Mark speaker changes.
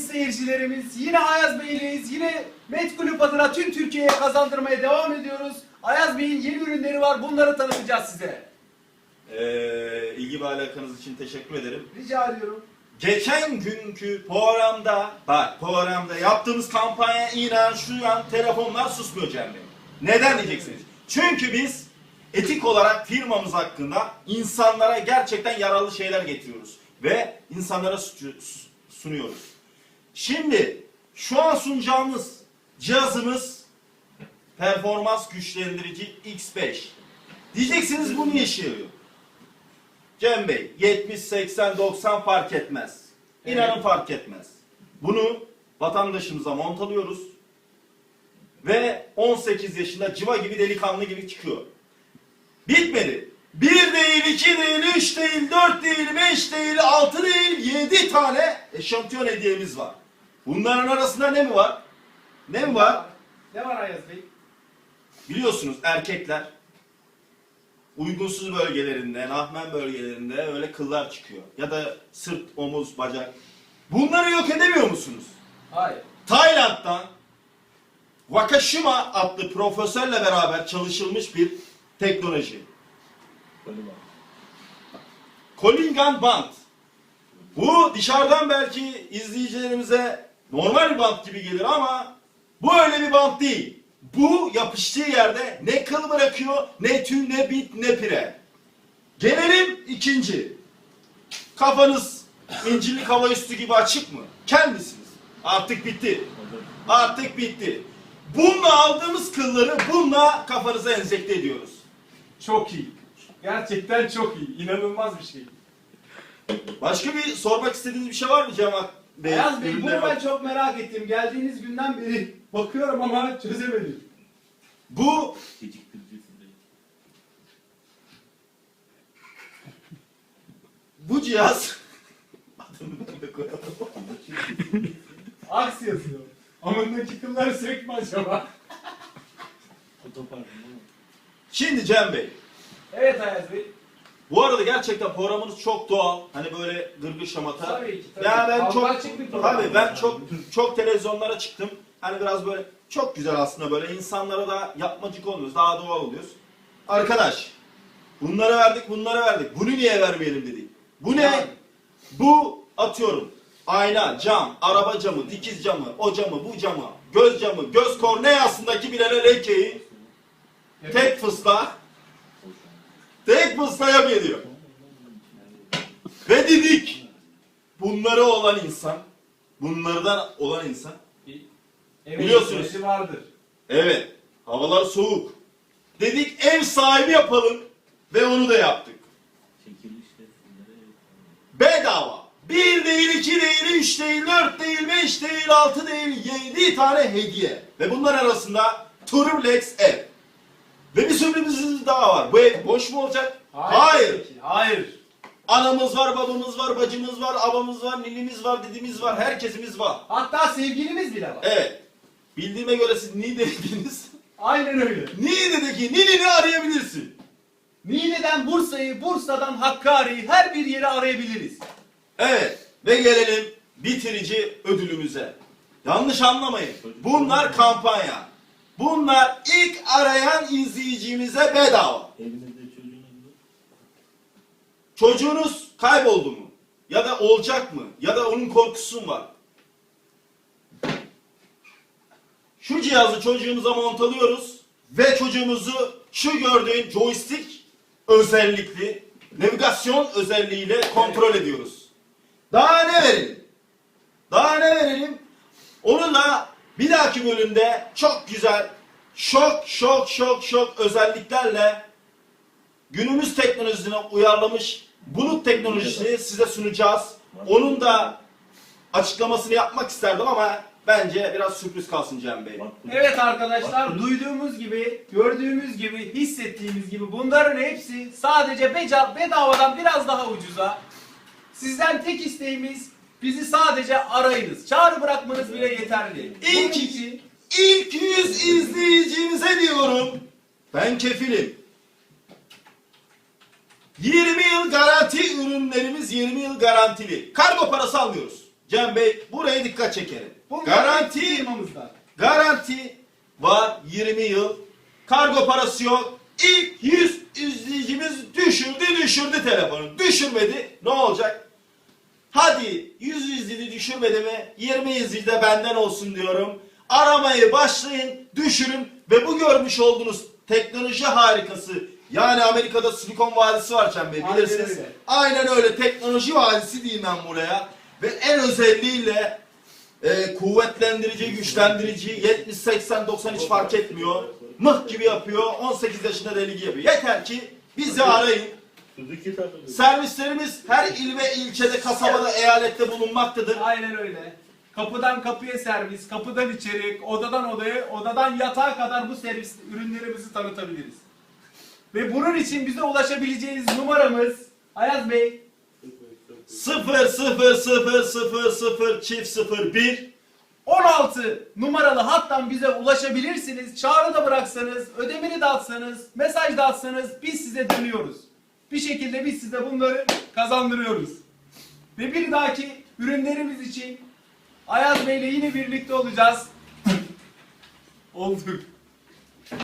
Speaker 1: sayın seyircilerimiz. Yine Ayaz Bey'leyiz. Yine Met Kulüp adına tüm Türkiye'ye kazandırmaya devam ediyoruz. Ayaz Bey'in yeni ürünleri var. Bunları tanıtacağız size.
Speaker 2: Ee, ilgi ve alakanız için teşekkür ederim.
Speaker 1: Rica ediyorum.
Speaker 2: Geçen günkü programda, bak programda yaptığımız kampanya inan şu an telefonlar susmuyor Cem Bey. Neden diyeceksiniz? Çünkü biz etik olarak firmamız hakkında insanlara gerçekten yararlı şeyler getiriyoruz. Ve insanlara su- su- sunuyoruz. Şimdi şu an sunacağımız cihazımız performans güçlendirici X5. Diyeceksiniz bu ne işe yarıyor? Cem Bey 70, 80, 90 fark etmez. İnanın
Speaker 1: Evet.
Speaker 2: fark etmez. Bunu vatandaşımıza montalıyoruz ve 18 yaşında civa gibi delikanlı gibi çıkıyor. Bitmedi. Bir değil, iki değil, üç değil, dört değil, beş değil, altı değil, yedi tane eşantiyon hediyemiz var. Bunların arasında ne mi var? Ne mi var?
Speaker 1: Ne var Ayaz Bey?
Speaker 2: Biliyorsunuz erkekler uygunsuz bölgelerinde, nahmen bölgelerinde öyle kıllar çıkıyor. Ya da sırt, omuz, bacak. Bunları yok edemiyor musunuz?
Speaker 1: Hayır.
Speaker 2: Tayland'dan Wakashima adlı profesörle beraber çalışılmış bir teknoloji. Collingan band. Bu dışarıdan belki izleyicilerimize normal bir bant gibi gelir ama bu öyle bir bant değil. Bu yapıştığı yerde ne kıl bırakıyor, ne tüy, ne bit, ne pire. Gelelim ikinci. Kafanız incirlik hava üstü gibi açık mı? Kel misiniz? Artık bitti. Artık bitti. Bununla aldığımız kılları bununla kafanıza enjekte ediyoruz.
Speaker 1: Çok iyi. Gerçekten çok iyi. İnanılmaz bir şey.
Speaker 2: Başka bir sormak istediğiniz bir şey var mı Cemal Bey?
Speaker 1: Ayaz Bey bunu ben çok merak ettim. Geldiğiniz günden beri bakıyorum ama çözemedim.
Speaker 2: Bu bu cihaz.
Speaker 1: Aks yazıyor. Amındaki kılları sökme acaba?
Speaker 2: Şimdi Cem Bey,
Speaker 1: Evet Ayaz Bey.
Speaker 2: Bu arada gerçekten programınız çok doğal. Hani böyle gırgır şamata.
Speaker 1: Tabii ki, tabii.
Speaker 2: Ya ben
Speaker 1: Kavga
Speaker 2: çok tabii ben çok çok televizyonlara çıktım. Hani biraz böyle çok güzel aslında böyle insanlara da yapmacık olmuyoruz. Daha doğal oluyoruz. Arkadaş, bunları verdik, bunları verdik. Bunu niye vermeyelim dedik. Bu ne? Bu atıyorum. Ayna, cam, araba camı, dikiz camı, o camı, bu camı, göz camı, göz korneasındaki bir tane lekeyi tek fısla tek fısla yok ediyor. Ve dedik bunları olan insan, bunlardan olan insan
Speaker 1: Evet,
Speaker 2: Biliyorsunuz.
Speaker 1: vardır.
Speaker 2: evet havalar soğuk. Dedik ev sahibi yapalım ve onu da yaptık. Bedava. Bir değil, iki değil, üç değil, dört değil, beş değil, altı değil, yedi tane hediye. Ve bunlar arasında Turflex ev. Ve bir sürprizimiz daha var. Bu ev boş mu olacak? Hayır.
Speaker 1: Hayır.
Speaker 2: Anamız var, babamız var, bacımız var, abamız var, ninimiz var, didimiz var, herkesimiz var.
Speaker 1: Hatta sevgilimiz bile var.
Speaker 2: Evet. Bildiğime göre siz Niğde dediniz.
Speaker 1: Aynen öyle.
Speaker 2: Niğde'deki ninini arayabilirsin.
Speaker 1: Niğde'den Bursa'yı, Bursa'dan Hakkari'yi her bir yeri arayabiliriz.
Speaker 2: Evet. Ve gelelim bitirici ödülümüze. Yanlış anlamayın. Bunlar kampanya. Bunlar ilk arayan izleyicimize bedava. Çocuğunuz kayboldu mu? Ya da olacak mı? Ya da onun korkusu mu var? Şu cihazı çocuğumuza montalıyoruz ve çocuğumuzu şu gördüğün joystick özellikli navigasyon özelliğiyle kontrol ediyoruz. Daha ne verelim? Daha ne verelim? Onunla bir dahaki bölümde çok güzel şok şok şok şok özelliklerle günümüz teknolojisine uyarlamış bulut teknolojisini size sunacağız. Onun da açıklamasını yapmak isterdim ama bence biraz sürpriz kalsın Cem Bey.
Speaker 1: Evet arkadaşlar duyduğumuz gibi, gördüğümüz gibi, hissettiğimiz gibi bunların hepsi sadece beca, bedavadan biraz daha ucuza. Sizden tek isteğimiz bizi sadece arayınız. Çağrı bırakmanız bile yeterli.
Speaker 2: İlk-
Speaker 1: için
Speaker 2: İlk 100 izleyicimize diyorum. Ben kefilim. 20 yıl garanti ürünlerimiz 20 yıl garantili. Kargo parası almıyoruz. Cem Bey buraya dikkat çekelim.
Speaker 1: Bunlar
Speaker 2: Garanti
Speaker 1: firmamızda.
Speaker 2: Garanti var 20 yıl. Kargo parası yok. İlk 100 izleyicimiz düşürdü düşürdü telefonu. Düşürmedi. Ne olacak? Hadi 100 izleyici düşürmedi mi? 20 izleyici de benden olsun diyorum. Aramayı başlayın, düşürün ve bu görmüş olduğunuz teknoloji harikası yani Amerika'da Silikon Vadisi var Cem Bey
Speaker 1: Aynen
Speaker 2: bilirsiniz.
Speaker 1: öyle.
Speaker 2: Aynen öyle teknoloji vadisi diyeyim ben buraya. Ve en özelliğiyle e, kuvvetlendirici, güçlendirici 70, 80, 90 hiç fark etmiyor. Mıh gibi yapıyor. 18 yaşında deli gibi. Yeter ki bizi arayın. Servislerimiz her il ve ilçede, kasabada, eyalette bulunmaktadır.
Speaker 1: Aynen öyle. Kapıdan kapıya servis, kapıdan içeri, odadan odaya, odadan yatağa kadar bu servis ürünlerimizi tanıtabiliriz. Ve bunun için bize ulaşabileceğiniz numaramız Ayaz Bey
Speaker 2: 0 0 0 0 0 çift 0 1
Speaker 1: 16 numaralı hattan bize ulaşabilirsiniz. Çağrı da bıraksanız, ödemeni de atsanız, mesaj da atsanız biz size dönüyoruz. Bir şekilde biz size bunları kazandırıyoruz. Ve bir dahaki ürünlerimiz için Ayaz Bey ile yine birlikte olacağız. Olduk.